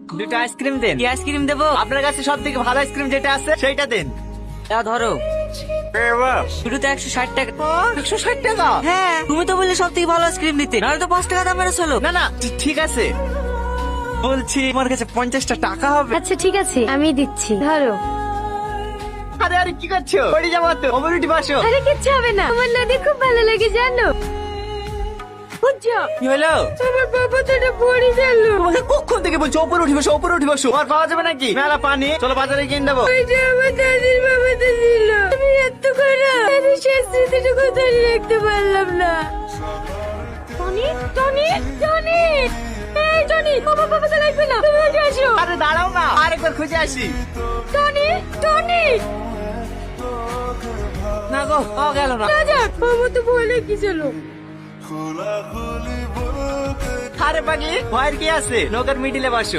দুটো আইসক্রিম দেন। কি আইসক্রিম দেবো? আপনার কাছে সব থেকে ভালো আইসক্রিম যেটা আছে সেইটা দেন। তা ধরো। শুরুতে একশো ষাট টাকা। একশো ষাট টাকা? হ্যাঁ। তুমি তো বললে সব থেকে ভালো আইসক্রিম দিতে। নাহলে তো পাঁচ টাকা দাম মেরে চলো না না ঠিক আছে। বলছি আমার কাছে পঞ্চাশটা টাকা হবে? আচ্ছা ঠিক আছে আমি দিচ্ছি। ধরো। আরে আরে কি করছ? পড়ে যাব তো। অবরুটি বাসো। আরে কিচ্ছু হবে না। আমার নদী খুব ভালো লাগে জানো? বুঝছ কি হলো? আমার বাবা তো এটা পড়ে গেল। তোমাকে কখন থেকে বলছো ওপরে উঠি বসো ওপরে উঠি বসো। আর পাওয়া যাবে নাকি? মেলা পানি। চলো বাজারে কিনে দেবো। এটা আমার দাদির বাবা তো ছিল আমি এত করে আমি শেষ স্মৃতিটুকু ধরে রাখতে পারলাম না। Tony Tony Tony! এই টনি বাবা বাবা তো লাগবে না। তুমি উঠে আসো। আরে দাঁড়াও না আরেকবার খুঁজে আসি। Tony Tony! না গো গেল না। যাক আমার তো ভয় আরে পাগলি ভয়ের কি আছে? নৌকার মিডিলে বসো।